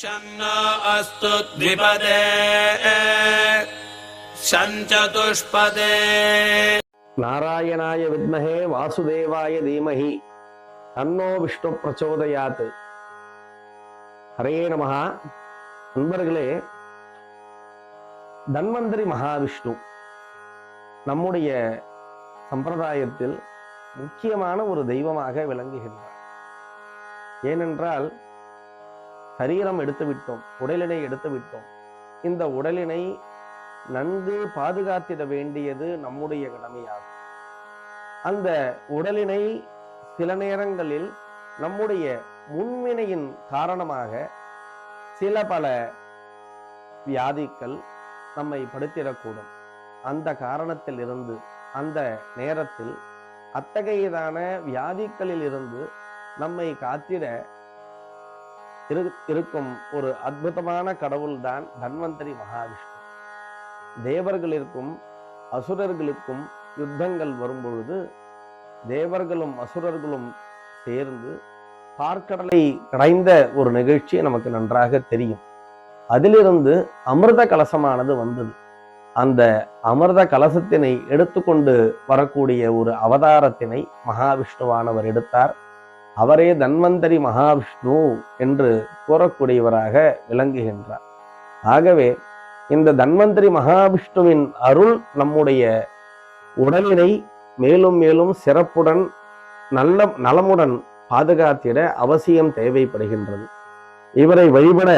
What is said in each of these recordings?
शन्नो अस्तु द्विपदे शञ्चतुष्पदे நாராயணாய வித்மஹே வாசுதேவாய தீமஹி தன்னோ விஷ்ணு பிரச்சோதயாத் ஹரே நமஹா நண்பர்களே தன்வந்திரி மகாவிஷ்ணு நம்முடைய சம்பிரதாயத்தில் முக்கியமான ஒரு தெய்வமாக விளங்குகின்றார் ஏனென்றால் சரீரம் எடுத்து விட்டோம் உடலினை எடுத்து விட்டோம். இந்த உடலினை நன்கு பாதுகாத்திட வேண்டியது நம்முடைய கடமையாகும். அந்த உடலினை சில நேரங்களில் நம்முடைய முன்வினையின் காரணமாக சில பல வியாதிகள் நம்மை படுத்திடக்கூடும். அந்த காரணத்தில் இருந்து அந்த நேரத்தில் அத்தகையதான வியாதிகளில் இருந்து நம்மை காத்திட இரு- இருக்கும் ஒரு அற்புதமான கடவுள்தான் தன்வந்தரி மகாவிஷ்ணு. தேவர்களுக்கும் அசுரர்களுக்கும் யுத்தங்கள் வரும்பொழுது தேவர்களும் அசுரர்களும் சேர்ந்து பார்க்கடலை கடைந்த ஒரு நிகழ்ச்சி நமக்கு நன்றாக தெரியும். அதிலிருந்து அமிர்த கலசமானது வந்தது. அந்த அமிர்த கலசத்தினை எடுத்துக்கொண்டு வரக்கூடிய ஒரு அவதாரத்தினை மகாவிஷ்ணுவானவர் எடுத்தார். அவரே தன்வந்தரி மகாவிஷ்ணு என்று கூறக்கூடியவராக விளங்குகின்றார். ஆகவே இந்த தன்வந்தரி மகாவிஷ்ணுவின் அருள் நம்முடைய உடலினை மேலும் மேலும் சிறப்புடன் நல்ல நலமுடன் பாதுகாத்திட அவசியம் தேவைப்படுகின்றது. இவரை வழிபட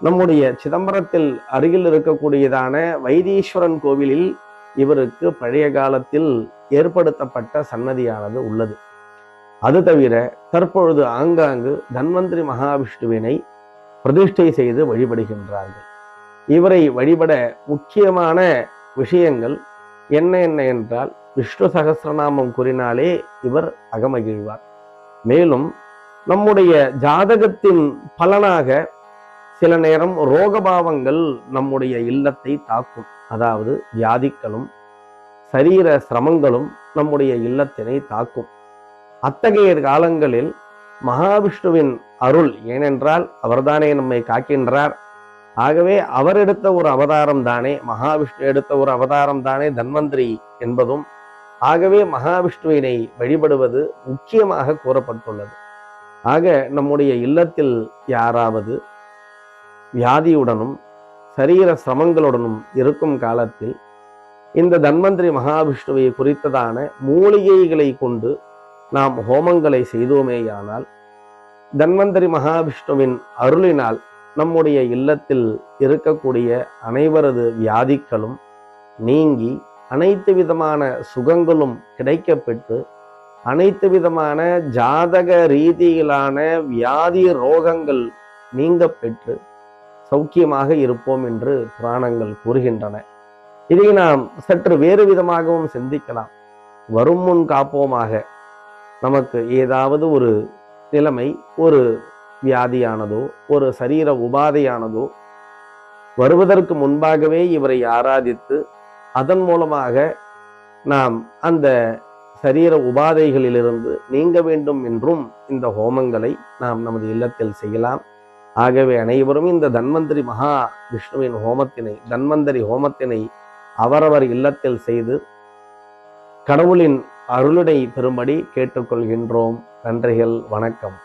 நம்முடைய சிதம்பரத்தில் அருகில் இருக்கக்கூடியதான வைத்தீஸ்வரன் கோவிலில் இவருக்கு பழைய காலத்தில் ஏற்படுத்தப்பட்ட சன்னதியானது உள்ளது. அது தவிர தற்பொழுது ஆங்காங்கு தன்வந்திரி மகாவிஷ்ணுவினை பிரதிஷ்டை செய்து வழிபடுகின்றார்கள். இவரை வழிபட முக்கியமான விஷயங்கள் என்ன என்ன என்றால் விஷ்ணு சகசிரநாமம் கூறினாலே இவர் அகமகிழ்வார். மேலும் நம்முடைய ஜாதகத்தின் பலனாக சில நேரம் ரோகபாவங்கள் நம்முடைய இல்லத்தை தாக்கும். அதாவது வியாதிக்களும் சரீர சிரமங்களும் நம்முடைய இல்லத்தினை தாக்கும். அத்தகைய காலங்களில் மகாவிஷ்ணுவின் அருள் ஏனென்றால் அவர்தானே நம்மை காக்கின்றார். ஆகவே அவர் எடுத்த ஒரு அவதாரம் தானே மகாவிஷ்ணு எடுத்த ஒரு அவதாரம் தானே தன்வந்திரி என்பதும் ஆகவே மகாவிஷ்ணுவினை வழிபடுவது முக்கியமாக கூறப்பட்டுள்ளது. ஆக நம்முடைய இல்லத்தில் யாராவது வியாதியுடனும் சரீர சிரமங்களுடனும் இருக்கும் காலத்தில் இந்த தன்வந்திரி மகாவிஷ்ணுவை குறித்ததான மூலிகைகளை கொண்டு நாம் ஹோமங்களை செய்தோமேயானால் தன்வந்தரி மகாவிஷ்ணுவின் அருளினால் நம்முடைய இல்லத்தில் இருக்கக்கூடிய அனைவரது வியாதிகளும் நீங்கி அனைத்து விதமான சுகங்களும் கிடைக்கப்பெற்று அனைத்து விதமான ஜாதக ரீதியிலான வியாதி ரோகங்கள் நீங்க பெற்று சௌக்கியமாக இருப்போம் என்று புராணங்கள் கூறுகின்றன. இதை நாம் சற்று வேறு விதமாகவும் சிந்திக்கலாம். வரும் முன் காப்போமாக நமக்கு ஏதாவது ஒரு நிலைமை ஒரு வியாதியானதோ ஒரு சரீர உபாதையானதோ வருவதற்கு முன்பாகவே இவரை ஆராதித்து அதன் மூலமாக நாம் அந்த சரீர உபாதைகளிலிருந்து நீங்க வேண்டும் என்றும் இந்த ஹோமங்களை நாம் நமது இல்லத்தில் செய்யலாம். ஆகவே அனைவரும் இந்த தன்வந்திரி மகா விஷ்ணுவின் ஹோமத்தினை தன்வந்தரி ஹோமத்தினை அவரவர் இல்லத்தில் செய்து கடவுளின் அருளுடை பெறும்படி கேட்டுக்கொள்கின்றோம். நன்றிகள் வணக்கம்.